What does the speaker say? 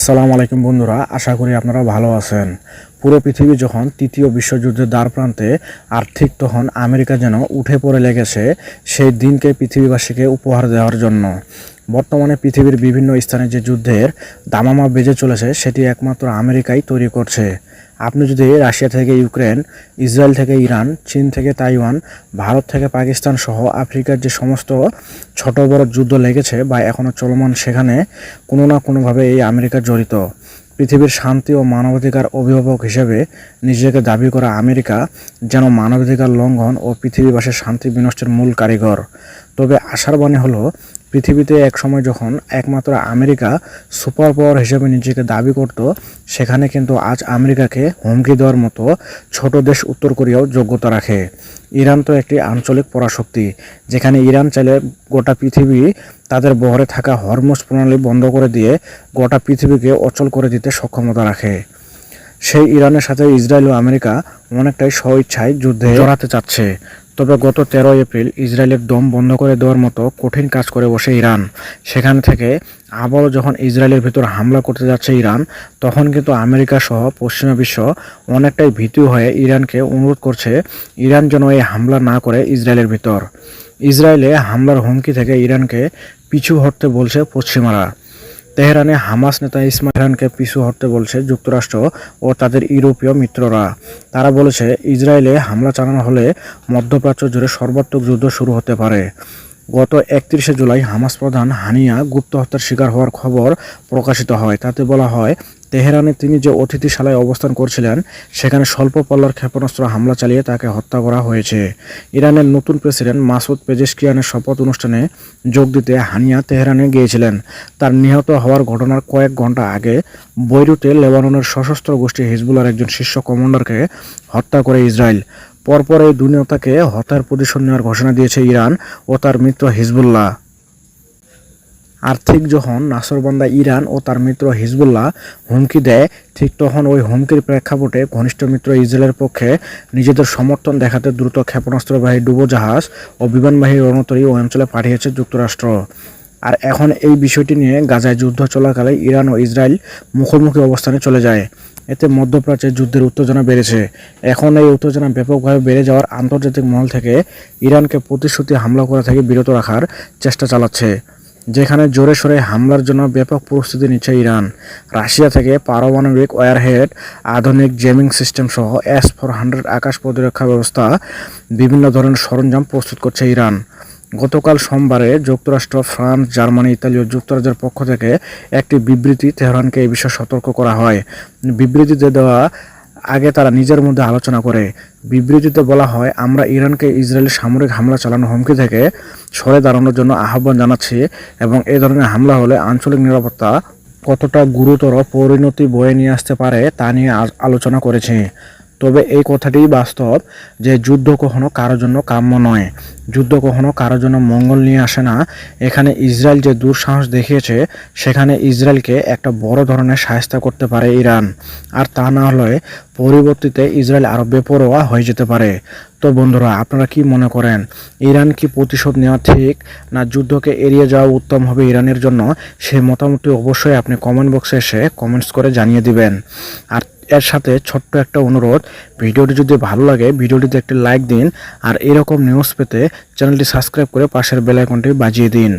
আসসালামু আলাইকুম বন্ধুরা, আশা করি আপনারা ভালো আছেন। পুরো পৃথিবী যখন তৃতীয় বিশ্বযুদ্ধের দ্বার প্রান্তে আর্থিক তখন আমেরিকা যেন উঠে পড়ে লেগেছে, সেই দিনকে পৃথিবীবাসীকে উপহার দেওয়ার জন্য। বর্তমানে পৃথিবীর বিভিন্ন স্থানে যে যুদ্ধের দামামা বেজে চলেছে, সেটি একমাত্র আমেরিকাই তৈরি করছে। আপনি যদি রাশিয়া থেকে ইউক্রেন, ইসরায়েল থেকে ইরান, চীন থেকে তাইওয়ান, ভারত থেকে পাকিস্তান সহ আফ্রিকার যে সমস্ত ছোট বড় যুদ্ধ লেগেছে বা এখনও চলমান সেখানে কোনো না কোনোভাবে এই আমেরিকা জড়িত। পৃথিবীর শান্তি ও মানবাধিকার অভিভাবক হিসেবে নিজেকে দাবি করা আমেরিকা যেন মানবাধিকার লঙ্ঘন ও পৃথিবীবাসীর শান্তি বিনষ্টের মূল কারিগর। তবে আশার বাণী হলো পৃথিবীতে একসময় যখন একমাত্র আমেরিকা সুপার পাওয়ার হিসেবে নিজেকে দাবি করত, সেখানে কিন্তু আজ আমেরিকাকে হুমকি দেওয়ার মতো ছোট দেশ উত্তর কোরিয়াও যোগ্যতা রাখে। ইরান তো একটি আঞ্চলিক পরাশক্তি, যেখানে ইরান চাইলে গোটা পৃথিবী তাদের বহরে থাকা হরমোজ প্রণালী বন্ধ করে দিয়ে গোটা পৃথিবীকে অচল করে দিতে সক্ষমতা রাখে। সেই ইরানের সাথে ইসরায়েল ও আমেরিকা অনেকটাই স্বইচ্ছায় যুদ্ধে জড়াতে চাচ্ছে। তবে গত তেরোই এপ্রিল ইসরায়েলের দম বন্ধ করে দেওয়ার মতো কঠিন কাজ করে বসে ইরান। সেখান থেকে আবারও যখন ইসরায়েলের ভিতর হামলা করতে যাচ্ছে ইরান, তখন কিন্তু আমেরিকা সহ পশ্চিমা বিশ্ব অনেকটাই ভীতু হয়ে ইরানকে অনুরোধ করছে ইরান যেন এই হামলা না করে ইসরায়েলের ভিতর। ইসরায়েলে হামলার হুমকি থেকে ইরানকে পিছু হটতে বলছে পশ্চিমারা। তেহরানে হামাস নেতা ইসমাইল ইরানকে পিছু হটতে বলছে যুক্তরাষ্ট্র ও তাদের ইউরোপীয় মিত্ররা। তারা বলেছে, ইসরায়েলে হামলা চালানো হলে মধ্যপ্রাচ্য জুড়ে সর্বাত্মক যুদ্ধ শুরু হতে পারে। গত একত্রিশে জুলাই হামাস প্রধান হানিয়া গুপ্ত হত্যার শিকার হওয়ার খবর প্রকাশিত হয়। তাতে বলা হয়, তেহরানে তিনি যে অতিথিশালায় অবস্থান করছিলেন, সেখানে স্বল্প পল্লার ক্ষেপণাস্ত্র হামলা চালিয়ে তাকে হত্যা করা হয়েছে। ইরানের নতুন প্রেসিডেন্ট মাসুদ পেজেশকিয়ানের শপথ অনুষ্ঠানে যোগ দিতে হানিয়া তেহরানে গিয়েছিলেন। তার নিহত হওয়ার ঘটনার কয়েক ঘণ্টা আগে বৈরুতে লেবাননের সশস্ত্র গোষ্ঠী হিজবুলার একজন শীর্ষ কমান্ডারকে হত্যা করে ইসরায়েল। পরপর এই দুনিয়তাকে হত্যার প্রতিশোধ নেওয়ার ঘোষণা দিয়েছে ইরান ও তার মিত্র হিজবুল্লাহ। আর ঠিক যখন নাসরবান্দা ইরান ও তার মিত্র হিজবুল্লাহ হুমকি দেয়, ঠিক তখন ওই হুমকির প্রেক্ষাপটে ঘনিষ্ঠ মিত্র ইসরায়েলের পক্ষে নিজেদের সমর্থন দেখাতে দ্রুত ক্ষেপণাস্ত্রবাহী ডুবোজাহাজ ও বিমানবাহী রণতরী ওই অঞ্চলে পাঠিয়েছে যুক্তরাষ্ট্র। আর এখন এই বিষয়টি নিয়ে গাজায় যুদ্ধ চলাকালে ইরান ও ইসরায়েল মুখোমুখি অবস্থানে চলে যায়। এতে মধ্যপ্রাচ্যের যুদ্ধের উত্তেজনা বেড়েছে। এখন এই উত্তেজনা ব্যাপকভাবে বেড়ে যাওয়ার আন্তর্জাতিক মহল থেকে ইরানকে প্রতিশ্রুতি হামলা করা থেকে বিরত রাখার চেষ্টা চালাচ্ছে, যেখানে জোরে সোরে হামলার জন্য ব্যাপক প্রস্তুতি নিচ্ছে ইরান। রাশিয়া থেকে পারমাণবিক ওয়ারহেড, আধুনিক জেমিং সিস্টেম সহ এস ফোর হান্ড্রেড আকাশ প্রতিরক্ষা ব্যবস্থা বিভিন্ন ধরনের সরঞ্জাম প্রস্তুত করছে ইরান। গতকাল সোমবারে যুক্তরাষ্ট্র, ফ্রান্স, জার্মানি, ইতালি ও যুক্তরাজ্যের পক্ষ থেকে একটি বিবৃতি তেহরানকে এই বিষয়ে সতর্ক করা হয়। বিবৃতিতে দেওয়া আগে তারা নিজের মধ্যে আলোচনা করে। বিবৃতিতে বলা হয়, আমরা ইরানকে ইসরায়েলের সামরিক হামলা চালানোর হুমকি থেকে সরে দাঁড়ানোর জন্য আহ্বান জানাচ্ছি এবং এই ধরনের হামলা হলে আঞ্চলিক নিরাপত্তা কতটা গুরুতর পরিণতি বয়ে নিয়ে আসতে পারে তা নিয়ে আলোচনা করেছি। তবে এই কথাটিই বাস্তব যে যুদ্ধ কখনো কারোর জন্য কাম্য নয়। যুদ্ধ কখনো কারোর জন্য মঙ্গল নিয়ে আসে না। এখানে ইসরায়েল যে দুঃসাহস দেখিয়েছে, সেখানে ইসরায়েলকে একটা বড় ধরনের সাহায্য করতে পারে ইরান। আর তা না হলে পরিবর্তিতে ইসরায়েল আরও বেপরোয়া হয়ে যেতে পারে। তো বন্ধুরা, আপনারা কি মনে করেন, ইরান কি প্রতিশোধ নেওয়া ঠিক না যুদ্ধকে এড়িয়ে যাওয়া উত্তম হবে ইরানের জন্য? সেই মতামতটি অবশ্যই আপনি কমেন্ট বক্সে এসে কমেন্টস করে জানিয়ে দিবেন। আর এর সাথে ছোট্ট একটা অনুরোধ, ভিডিওটি যদি ভালো লাগে, ভিডিওটিতে একটি লাইক দিন আর এরকম নিউজ পেতে চ্যানেলটি সাবস্ক্রাইব করে পাশের বেলাইকনটি বাজিয়ে দিন।